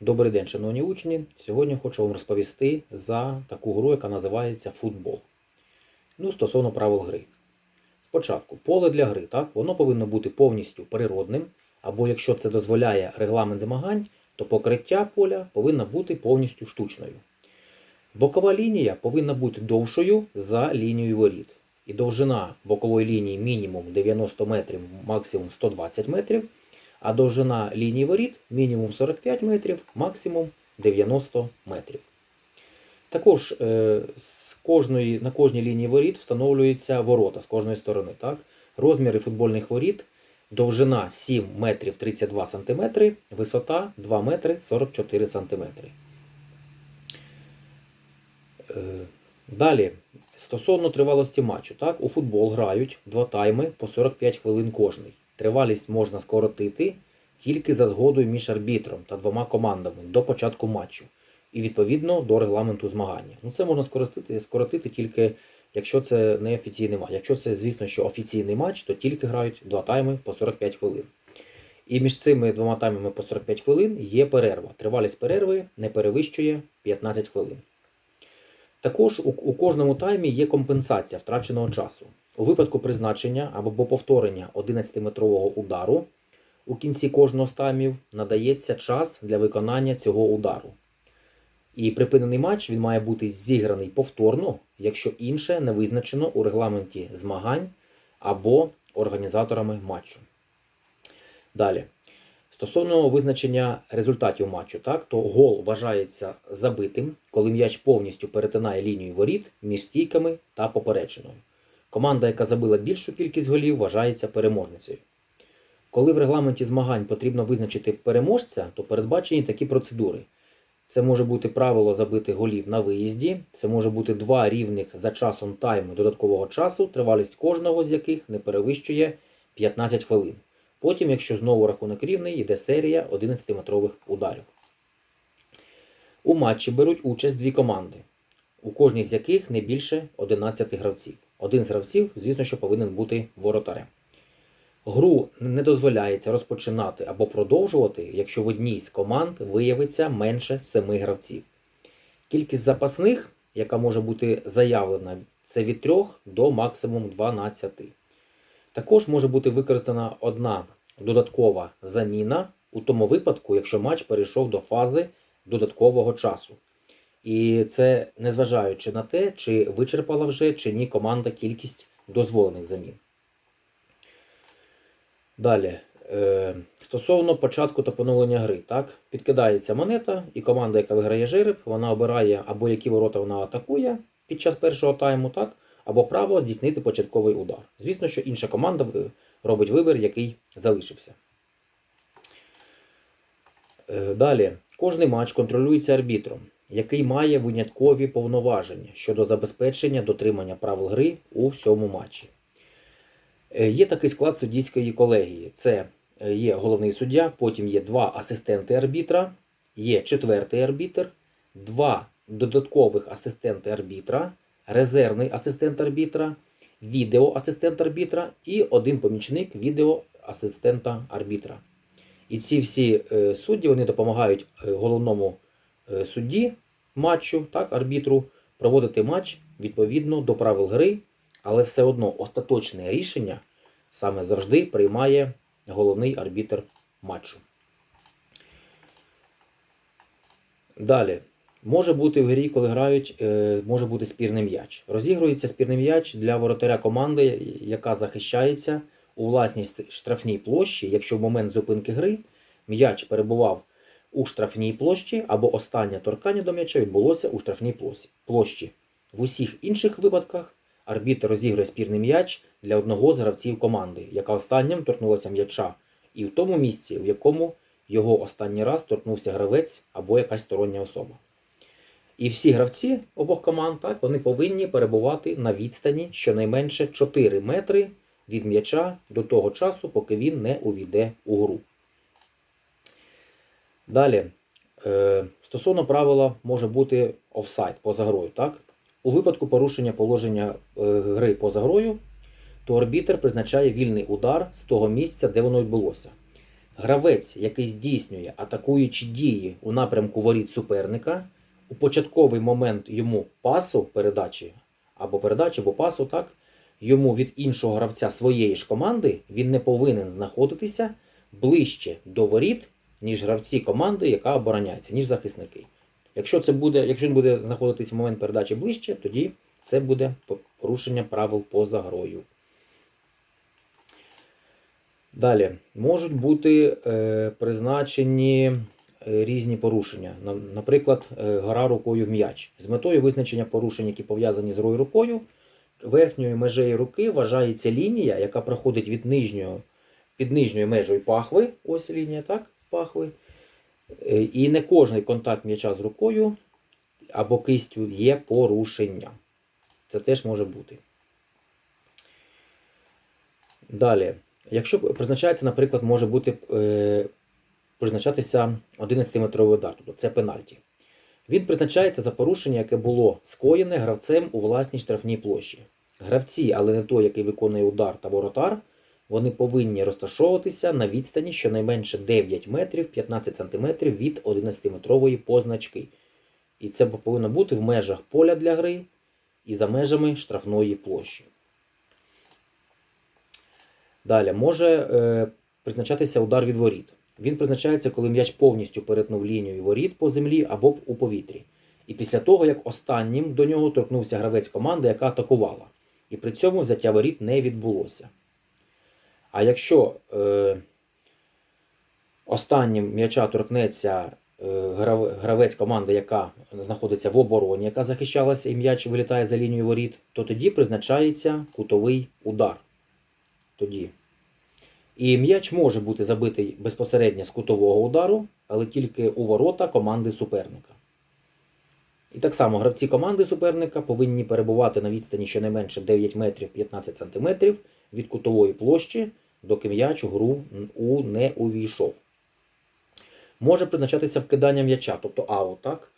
Добрий день, шановні учні. Сьогодні хочу вам розповісти за таку гру, яка називається футбол. Ну, стосовно правил гри. Спочатку, поле для гри, так, воно повинно бути повністю природним, або якщо це дозволяє регламент змагань, то покриття поля повинно бути повністю штучною. Бокова лінія повинна бути довшою за лінією воріт. І довжина бокової лінії мінімум 90 метрів, максимум 120 метрів, а довжина лінії воріт мінімум 45 метрів, максимум 90 метрів. Також е, з кожної, на кожній лінії воріт встановлюються ворота з кожної сторони. Так? Розміри футбольних воріт, довжина 7 метрів 32 см, висота 2 метри 44 см. Е, Далі, стосовно тривалості матчу, так, у футбол грають два тайми по 45 хвилин кожний. Тривалість можна скоротити тільки за згодою між арбітром та двома командами до початку матчу і відповідно до регламенту змагання. Ну, це можна скоротити, скоротити тільки, якщо це не офіційний матч. Якщо це, звісно, що офіційний матч, то тільки грають два тайми по 45 хвилин. І між цими двома таймами по 45 хвилин є перерва. Тривалість перерви не перевищує 15 хвилин. Також у, кожному таймі є компенсація втраченого часу. У випадку призначення або повторення 11-метрового удару у кінці кожного з таймів надається час для виконання цього удару. І припинений матч він має бути зіграний повторно, якщо інше не визначено у регламенті змагань або організаторами матчу. Далі. Стосовно визначення результатів матчу, так, то гол вважається забитим, коли м'яч повністю перетинає лінію воріт між стійками та поперечиною. Команда, яка забила більшу кількість голів, вважається переможницею. Коли в регламенті змагань потрібно визначити переможця, то передбачені такі процедури. Це може бути правило забити голів на виїзді, це може бути два рівних за часом тайму додаткового часу, тривалість кожного з яких не перевищує 15 хвилин. Потім, якщо знову рахунок рівний, йде серія 11-метрових ударів. У матчі беруть участь дві команди, у кожній з яких не більше 11 гравців. Один з гравців, звісно, що повинен бути воротарем. Гру не дозволяється розпочинати або продовжувати, якщо в одній з команд виявиться менше 7 гравців. Кількість запасних, яка може бути заявлена, це від 3 до максимум 12. Також може бути використана одна додаткова заміна у тому випадку, якщо матч перейшов до фази додаткового часу. І це незважаючи на те, чи вичерпала вже чи ні команда кількість дозволених замін. Далі. Е, Стосовно початку та поновлення гри, так, підкидається монета, і команда, яка виграє жереб, вона обирає або які ворота вона атакує під час першого тайму, так, або право здійснити початковий удар. Звісно, що інша команда робить вибір, який залишився. Е, Далі. Кожний матч контролюється арбітром, який має виняткові повноваження щодо забезпечення дотримання правил гри у всьому матчі. Е, Є такий склад суддівської колегії. Це е, є головний суддя, потім є два асистенти арбітра, є четвертий арбітр, два додаткових асистенти арбітра, резервний асистент арбітра, відеоасистент арбітра і один помічник відеоасистента арбітра. І ці всі е, судді вони допомагають головному судді матчу, так, арбітру, проводити матч відповідно до правил гри, але все одно остаточне рішення саме завжди приймає головний арбітр матчу. Далі. Може бути в грі, коли грають, е, може бути спірний м'яч. Розігрується спірний м'яч для воротаря команди, яка захищається у власній штрафній площі, якщо в момент зупинки гри м'яч перебував у штрафній площі або останнє торкання до м'яча відбулося у штрафній площі-. В усіх інших випадках арбітр розігрує спірний м'яч для одного з гравців команди, яка останнім торкнулася м'яча, і в тому місці, в якому його останній раз торкнувся гравець або якась стороння особа. І всі гравці обох команд так, вони повинні перебувати на відстані щонайменше 4 метри від м'яча до того часу, поки він не увійде у гру. Далі, е, стосовно правила може бути офсайд поза грою. Так? У випадку порушення положення е, гри поза грою, то арбітр призначає вільний удар з того місця, де воно відбулося. гравець, який здійснює атакуючі дії у напрямку воріт суперника, у початковий момент йому пасу передачі або передачі, або пасу, так, йому від іншого гравця своєї ж команди він не повинен знаходитися ближче до воріт, ніж гравці команди, яка обороняється, ніж захисники. Якщо це буде, якщо він буде знаходитись в момент передачі ближче, тоді це буде порушення правил поза грою. Далі можуть бути е, призначені е, різні порушення. Наприклад, е, гра рукою в м'яч. З метою визначення порушень, які пов'язані з грою рукою, верхньою межею руки вважається лінія, яка проходить від нижньої, під нижньою межею пахви. Ось лінія, так? Пахви. Е, І не кожний контакт м'яча з рукою або кистю є порушенням. Це теж може бути. Далі. Якщо призначається, наприклад, може бути е, призначатися 11-метровий удар, тобто це пенальті. Він призначається за порушення, яке було скоєне гравцем у власній штрафній площі. Гравці, але не той, який виконує удар та воротар, вони повинні розташовуватися на відстані щонайменше 9 метрів 15 сантиметрів від 11-метрової позначки. І це повинно бути в межах поля для гри і за межами штрафної площі. Далі може е, призначатися удар від воріт. Він призначається, коли м'яч повністю перетнув лінію воріт по землі або у повітрі. І після того, як останнім до нього торкнувся гравець команди, яка атакувала. І при цьому взяття воріт не відбулося. А якщо е, останнім м'яча торкнеться е, гравець команди, яка знаходиться в обороні, яка захищалася, і м'яч вилітає за лінію воріт, то тоді призначається кутовий удар. Тоді. І м'яч може бути забитий безпосередньо з кутового удару, але тільки у ворота команди суперника. І так само гравці команди суперника повинні перебувати на відстані щонайменше 9 метрів 15 сантиметрів від кутової площі, доки м'яч у гру у не увійшов. Може призначатися вкидання м'яча, тобто аут. Так?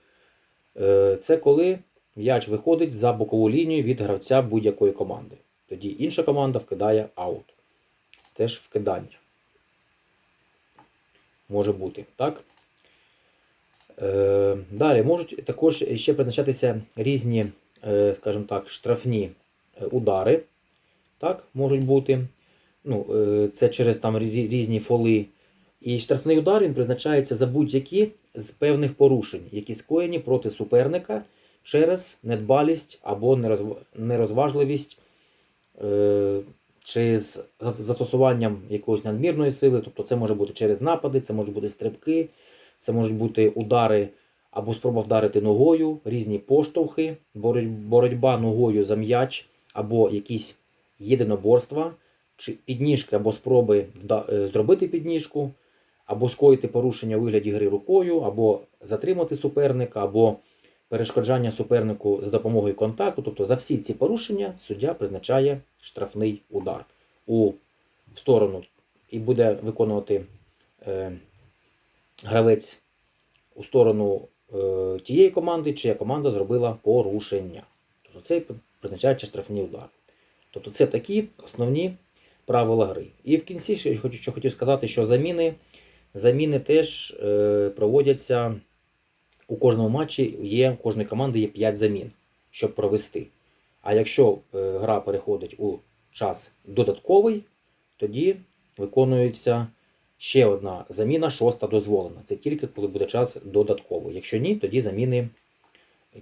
Е, Це коли м'яч виходить за бокову лінію від гравця будь-якої команди. Тоді інша команда вкидає аут. Теж вкидання. Може бути, так? Е, далі можуть також ще призначатися різні, е, скажімо так, штрафні удари. Так, можуть бути. Ну, е, це через там різні фоли. І штрафний удар він призначається за будь-які з певних порушень, які скоєні проти суперника через недбалість або нерозв- нерозважливість е, чи з застосуванням якоїсь надмірної сили. Тобто це може бути через напади, це можуть бути стрибки, це можуть бути удари або спроба вдарити ногою, різні поштовхи, боротьба ногою за м'яч, або якісь єдиноборства, чи підніжки або спроби е, зробити підніжку, або скоїти порушення у вигляді гри рукою, або затримати суперника, або перешкоджання супернику з допомогою контакту. Тобто за всі ці порушення суддя призначає штрафний удар у в сторону і буде виконувати е, гравець у сторону е, тієї команди, чия команда зробила порушення. Тобто це призначається штрафний удар. Тобто це такі основні правила гри. І в кінці ще що хотів сказати, що заміни, заміни теж е, проводяться у кожному матчі, є, у кожної команди є 5 замін, щоб провести. А якщо е, гра переходить у час додатковий, тоді виконується ще одна заміна, шоста дозволена. Це тільки коли буде час додатковий. Якщо ні, тоді заміни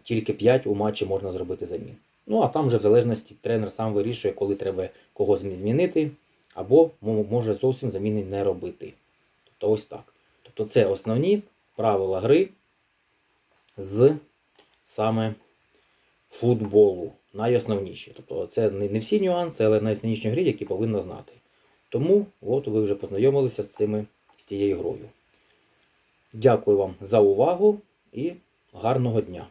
тільки 5 у матчі можна зробити замін. Ну а там вже в залежності тренер сам вирішує, коли треба когось змінити, або може зовсім заміни не робити. Тобто ось так. Тобто це основні правила гри з саме футболу. Найосновніші. Тобто це не всі нюанси, але найосновніші гри, які повинна знати. Тому от ви вже познайомилися з цими з цією грою. Дякую вам за увагу і гарного дня!